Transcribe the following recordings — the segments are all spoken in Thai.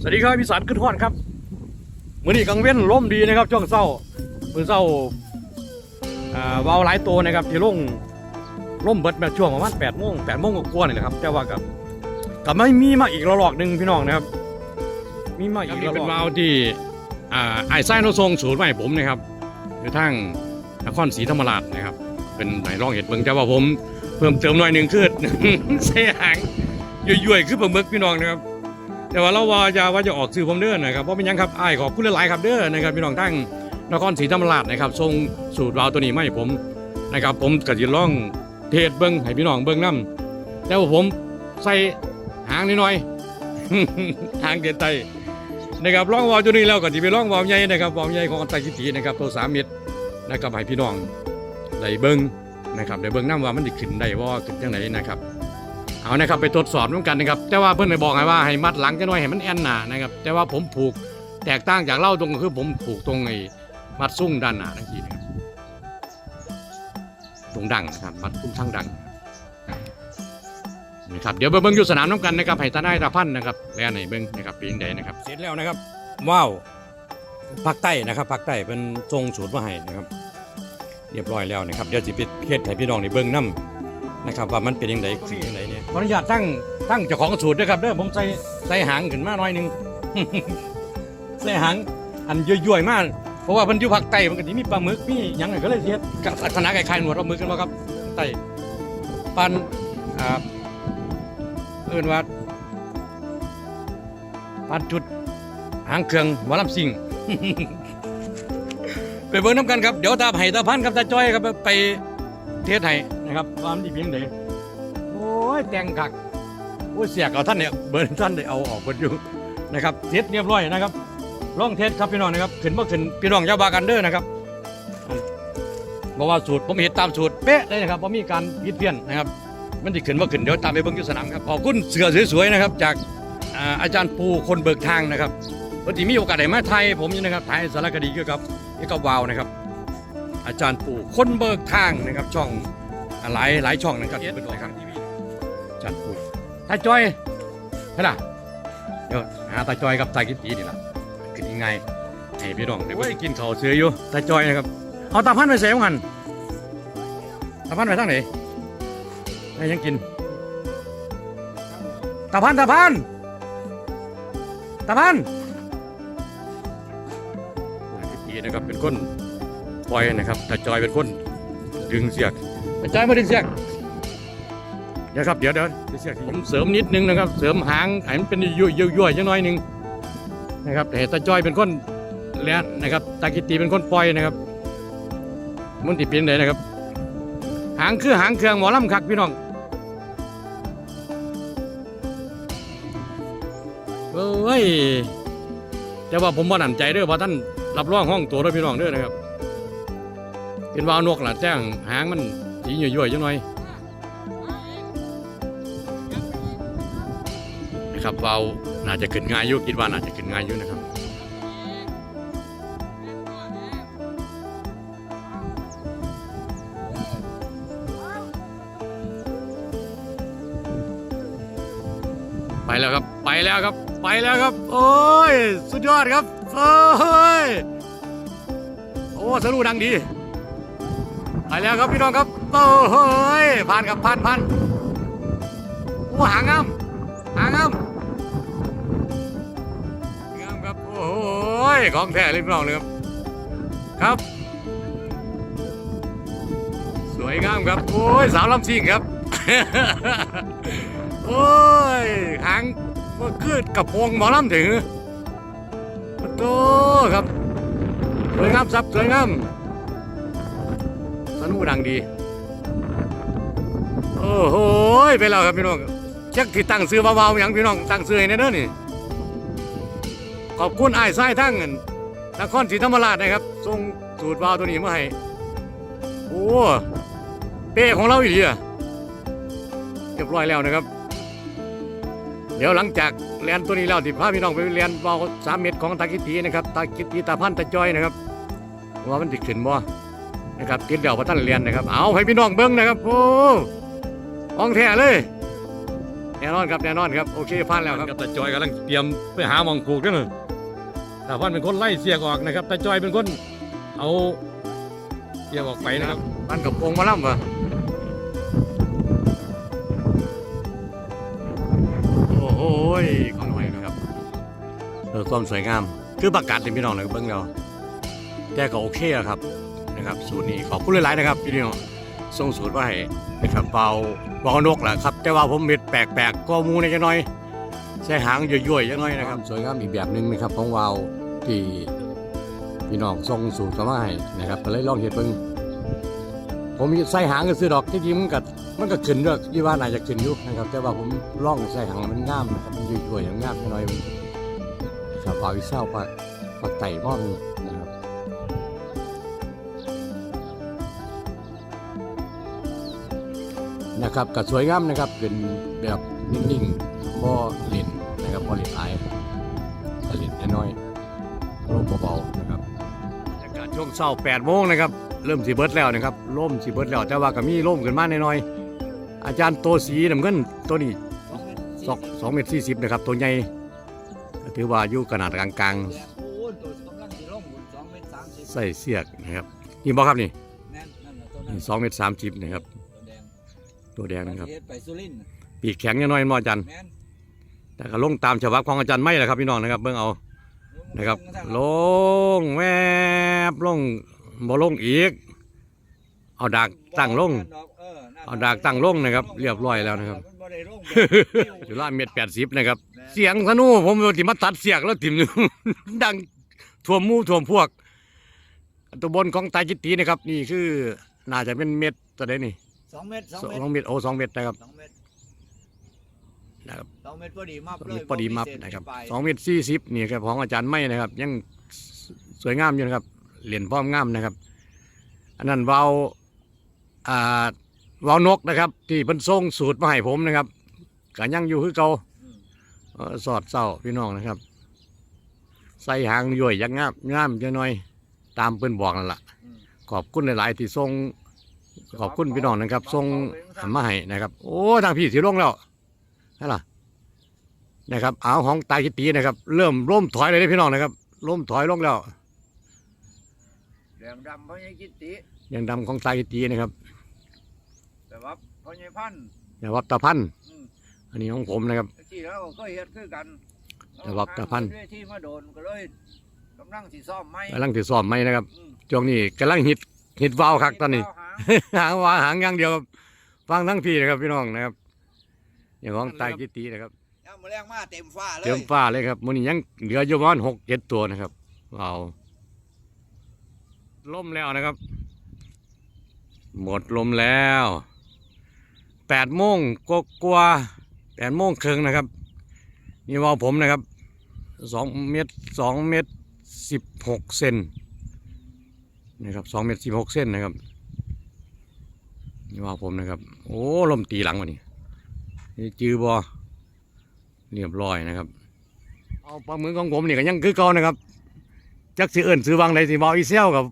สวัสดีครับพี่สารขึ้นทอดครับมื่อนี้กังเว้นล่มดีนะครับช่วงเศร้ามือเศร้าอ่าวาวหลายตัวนะครับที่ลงล่มเบิดแบบช่วงประมาณแปดโมงแปดโมงกว่าๆนี่แหละครับแต่ว่ากับกับไม่มีมาอีกระลอกหนึ่งพี่น้องนะครับ มีมาอีกระลอกเป็นวาวที่ไอ้ไส้นทรงศูนย์ใหม่ผมนะครับอยู่ทางนครศรีธรรมราชนะครับ เป็นไหนร่องเห็ดเบิ่งแต่ว่าผม เพิ่มเติมหน่อยหนึ่งคือใส่หางย่อยๆคือปลาหมึกพี่น้องนะครับ แต่ว่าเราว่าจะว่าจะออกซื้อผมเด้อนะครับเพราะเป็นยังครับอ้ายขอบคุณหลายๆครับเด้อนะครับพี่น้องทั้งนครศรีธรรมราชนะครับส่งสูตรวาวตัวนี้มาให้ผมนะครับ ผมก็จะลองเทศเบิ้งให้พี่น้องเบิ้งนํแต่ว่าผมใส่หางนิดหน่อยหางเกนไตนะครับลองวาวตัวนี้แล้วก็จะไปลองวาวใหญ่นะครับวาวใหญ่ของอันไตกิตินะครับตัวสามเม็ดนะครับให้พี่น้องได้เบิ้งนะครับได้เบิ้งน้ว่ามันจะขึ้นได้ว่าขึ้นจังไหนนะครับ เอานะครับไปตรวจสอบน้ำกันนะครับ แต่ว่าเพื่อนไปบอกไงว่าให้มัดหลังจะหน่อยให้มันแอนหนานะครับ แต่ว่าผมผูกแตกต่างจากเล่าตรงคือผมผูกตรงไอ้มัดซุ้งด้านหน้าทั้งทีนะครับตรงดังนะครับมัดซุ้งทั้งดังนี่ครับเดี๋ยวไปเบิ้งอยู่สนามน้ำกันนะครับให้ตาได้ตาพันนะครับแล้วในเบิ้งนะครับปีนใดนะครับ เสร็จแล้วนะครับว้าวภาคใต้นะครับภาคใต้เป็นทรงสูตรมาให้นะครับ เรียบร้อยแล้วนะครับเดี๋ยวจะไปเฮ็ดให้พี่น้องในเบิ้งน้ำ นะครับว่ามันเป็นยังไงสิ่งยังไงเนี่ยขออนุญาตตั้งตั้งเจ้าของสูตรด้วยครับเด้อผมใส่ใส่หางขึ้นมาหน่อยหนึง ใส่หางอันย่อยๆมากเพราะว่ามันอยู่ภาคใต้มันก็สิมีปลาหมึกมีหยังไงก็เลยเฮ็ดกับลักษณะคล้ายๆหนวดปลาหมึกกันบ่ครับใต้ปันอ่าเอิ้นว่าปันจุดหางเครื่องหมอลำซิงไปเบิ่งน้ำกันครับ เดี๋ยวตาไห้ตาพันครับตาจ้อยครับไป เทศไทยนะครับความดีเพียงใดโอ้ยแต่งคักโอ้ยเสียกเอาท่านเนี่ยเบิร์นท่านได้เอาออกหมดอยู่นะครับเสเรียบร้อยนะครับลองเทสครับพี่น้องนะครับขึ้นมาขึ้นพี่น้องอยาบากันเด้อนะครับบอกว่าสูตรผมเห็นตามสูตรเป๊ะเลยนะครับผมมีการยิดเพี้ยนนะครับมันจะขึ้นมาขึ้นเดี๋ยวตามไปเบิ้งยู่สนามครับขอบคุณเสือสวยๆนะครับจากอาจารย์ปูคนเบิกทางนะครับวันที่มีโอกาสได้มาไทยผมนี่นะครับถ่ายสารคดีเกี่ยวกับเกี่ยวกับวาวนะครับ อาจารย์ปู่คนเบิกทางนะครับ ช่องหลายหลายช่องนะครับเป็นนะครับอาจารย์ปู่ตาจอยเฮ้ล่ะเดี๋ยวหาตาจอยกับตากิตตีนี่ล่ะกินยังไงให้พี่น้องเดี๋ยวไปกินข้าวเสืออยู่ตาจอยนะครับเอาตาพันไปใส่ของหันตาพันไปทางไหนให้ยังกินตาพันตาพันตาพันตากิตตีนะครับเป็นคน ปล่อยนะครับแต่จอยเป็นคนดึงเสียกแต่จอยมาดึงเสียกเดี๋ยวครับเดี๋ยวเดี๋ยวดึงเสียกผมเสริมนิดนึงนะครับ เสริมหางให้มันเป็นยุ่ยยุ่ยยุ่ยจังน้อยหนึงนะครับแต่ตาจอยเป็นคนเลี้ยนะครับตากิตีเป็นคนปล่อยนะครับมันติดเป็นไหนนะครับ หางคือหางเครื่องหมอลำคักพี่น้องเอ้ยแต่ว่าผมบ่หนันใจเด้อว่าท่านรับรองห้องตัวเด้อพี่น้องเด้อนะครับ เป็นวาวนกหล่ะแจ้งหางมันสีย่อยๆจังหน่อยนะครับวาวน่าจะขึ้นง่ายอยู่คิดว่าน่าจะขึ้นง่ายอยู่นะครับไปแล้วครับไปแล้วครับไปแล้วครับ โอ้ย สุดยอดครับ โอ้ย โอ้สรุดังดี ไปแล้วครับพี่น้องครับโอ้โยผ่านครับผ่านผ่านโอ้หางามหางามงามครับโอ้โหยของแท้เลยพี่น้องเลยครับครับ สวยงามครับโอ้ยสาวลำซิ่งครับโอ้ยหางก็คือกระโปรงหมอลำถึงโอ้ครับสวยงามครับสวยงาม นุกดังดี โอ้โหไปแล้วครับพี่น้องเช็คที่ตั้งซื้อเบาๆอย่างพี่น้องตั้งซื้อให้แน่เด้อนี่ ขอบคุณไอ้ไส้ทั้งนนครศรีธรรมราชนะครับส่งสูตรวาวตัวนี้มาให้ โอ้เป้ของเราอีกทีอะเรียบร้อยแล้วนะครับ เดี๋ยวหลังจากเรียนตัวนี้แล้วที่พาพี่น้องไปเรียนวาวสามเม็ดของตากิตีนะครับตากิตีตาพันตาจอยนะครับว่ามันติดขึ้นบ่ นะครับกินเดี๋ยวพระท่านเรียนนะครับ เอาให้พี่น้องเบิ้งนะครับโอ้ของแท้เลยแอน่นอนครับแน่นอนครับโอเคผ่านแล้วครับตาจอยกำลังเตรียมไปหาหมองปลูกด้วยนะตาพันเป็นคนไล่เสียกออกนะครับตาจอยเป็นคนเอาเสียกออกไปนะครับพันกับองค์มาล่ำวะโอ้โหของใหม่นะครับเออความสวยงามคือประกาศเลยพี่น้องนะครับเบิ้งเราแต่ก็โอเคอะครับ นะครับสูตรนี้ขอบคุณหลายๆนะครับพี่น้องส่งสูตรมาให้นะครับเบาเบานกแหละครับ แต่ว่าผมเม็ดแปลกๆก็มูในจังน้อยใช้หางย่อยๆจังน้อยนะครับ สวยงามอีกแบบหนึ่งนะครับของวาวที่พี่น้องส่งสูตรมาให้นะครับก็เลยลองเห็ดเบิ่งผมใส่หางก็ซื้อดอกที่จริงมันก็มันก็ขึ้นด้วยยี่ว่าน่าจะขึ้นอยู่นะครับ แต่ว่าผมลองใส่หางมันงามนะครับมันย่อยๆอย่างงามจังน้อยครับเอาอีเศร้าปลาปลาไต่ม่องนะ นะครับก็สวยงามนะครับเป็นแบบนิ่งๆบ่เล่นนะครับบ่เล่นอายก็เล่นน้อยๆร่มเบาๆนะครับบรรยากาศช่วงเช้า8โมงนะครับเริ่มสิเบิดแล้วนะครับร่มสิเบิดแล้วแต่ว่าก็มีร่มขึ้นมาน้อยๆอาจารย์โตสีน้ำเงินตัวนี้สองสองเมตรสี่สิบนะครับ ตัวใหญ่ถือว่าอยู่ขนาดกลางๆใส่เสียกนะครับนี่บ่ครับนี่สองเมตรสามสิบนะครับ ตัวแดงตัวแดงนะครับเฮ็ดไปสุรินทร์น่ะปีกแข็งน้อยๆมออาจารย์ แม่นแต่ก็ลงตามฉบับของอาจารย์ไม่แหละครับพี่น้องนะครับเบิ่งเอานะครับ ลงแวบลงบ่ลงอีก เอาดากตั้งลง เออนั่นเอาดากตั้งลงนะครับเรียบร้อยแล้วนะครับมันบ่ได้ลงอยู่ละเม็ดแปดสิบนะครับ เสียงธนูผมว่าที่มาตัดเสียกแล้วติ่มอยู่ดังท่วมหมู่ท่วมพวกตัวบนของตาจิตตีนะครับ นี่คือน่าจะเป็นเม็ดตัวใดนี่ สองเมตรสองสเมตรองเม็ดโอ้สองเม็ดนะครับสองเมตรนะครับสองเมตรพอดีมับเลยพอดีมับพิเศษนะครับไปสองเมตรสี่สิบนี่ครับของอาจารย์ไม่นะครับ ยังสวยงามอยู่นะครับเหรียญพร้อมงามนะครับ อันนั้นเวาวอ่าวาวนกนะครับ ที่เพิ่นส่งสูตรมาให้ผมนะครับก็ยังอยู่คือเก่าอืมเอ่อสอดเศร้าพี่น้องนะครับ ใส่หางย่อยอยังงามงามจะหน่อย ตามเพิ่นบอกนั่นแหละอืมขอบคุณหลาย ๆ ที่ส่ง ขอบคุณพี่น้องนะครับส่งมาให้นะครับ โอ้ทางพี่สีลงแล้วนั่นล่ะนะครับเอาของตาคิดตีนะครับ เริ่มร่มถอยเลยเด้อพี่น้องนะครับร่มถอยลงแล้วแดงดำเพราะยังกิตติยังดำของตาคิดตีนะครับแต่ว่าเพราะยังพันธุ์อย่าวับตาพันธุ์อืมอันนี้ของผมนะครับที่แล้วก็เฮ็ดคือกันแต่ว่าแต่พันธุ์เวทีมาโดนก็เลยกำลังสิซ่อมไหมกำลังถือสอบไหมนะครับอืมช่วงนี้กำลังฮิตฮิตวาวคักตอนนี้เาหางหางว่าหางอย่างเดียวครับฟังทั้งพี่นะครับพี่น้องนะครับอย่างของตาคิดตีนะครับย่ามมาแรงมาเต็มฟ้าเลยเต็มฟ้าเลยครับมันนี้ยังเหลืออยู่ประมาณหกเจ็ดตัวนะครับเอาล่มแล้วนะครับ หมดลมแล้วแปดโมงกกว่าแปดโมงครึ่งนะครับ นี่ว่าผมนะครับสองเมตรสองเมตรสิบหกเซนนะครับสองเมตรสิบหกเซนนะครับ นี่ว่าผมนะครับ โอ้ลมตีหลังวะนี่นี่จือบอเรียบร้อยนะครับ เอาปลาหมึกของผมนี่ก็ยังคือเก่านะครับจักสิเอิ้นซื้อวางใดสิบออีเซลกับ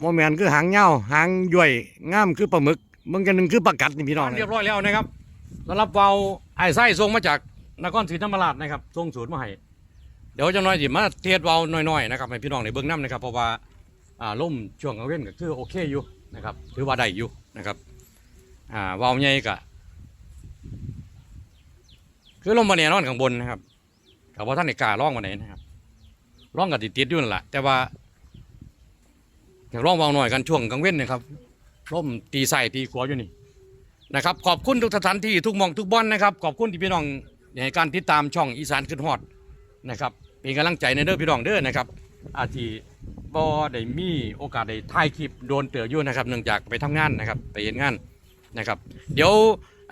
โมแมนคือหางเงาหางย่อยงามคือปลาหมึกมึงกันหนึ่งคือปลากัดนี่พี่น้องเรียบร้อยแล้วนะครับสำหรับเวาไอ้ไส้ส่งมาจากนครศรีธรรมราชนะครับส่งสูตรมาให้เดี๋ยวจะน้อยสิมาเทศเวาน้อยๆนะครับให้พี่น้องในเบื้องน้ำนะครับเพราะว่าอ่าล่มช่วงกลางเว้นก็คือโอเคอยู่นะครับถือว่าได้อยู่นะครับ อ่าวาใหญ่ก็คือลมมาเนี่ยนอนข้างบนนะครับกับว่าท่านในการ้องมาไหนนะครับร้องกับติดติดอยู่นั่นแหละแต่ว่าอยากร้องเบาหน่อยกันช่วงกลางเว้นนะครับลมตีใส่ตีขวาอยู่นี่นะครับ ขอบคุณทุกสถานที่ทุกมองทุกบอนนะครับ ขอบคุณที่พี่น้องในการติดตามช่องอีสานขึ้นฮอดนะครับเป็นกำลังใจในเด้อพี่น้องเด้อนะครับ อาทีบ่ได้มีโอกาสได้ถ่ายคลิปโดนเตืออยู่นะครับ เนื่องจากไปทำงานนะครับ ไปเห็นงาน นะครับ เดี๋ยว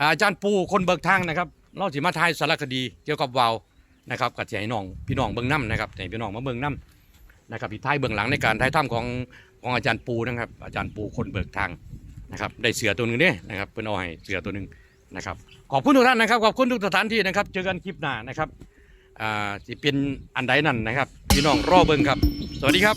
อาจารย์ปูคนเบิกทางนะครับ เราสิมาถ่ายสารคดีเกี่ยวกับวาวนะครับกับให้น้องพี่น้องเบิงน้ำนะครับให้พี่น้องมาเบิงน้ำนะครับพี่ท้ายเบื้องหลังในการถ่ายทำของของอาจารย์ปูนะครับ อาจารย์ปูคนเบิกทางนะครับได้เสือตัวหนึ่งเนี่ยนะครับเพิ่นเอาให้เสือตัวหนึ่งนะครับขอบคุณทุกท่านนะครับขอบคุณทุกสถานที่นะครับ เจอกันคลิปหน้านะครับอ่าสิเป็นอันใดนั่นนะครับ พี่น้องรอเบิงครับ สวัสดีครับ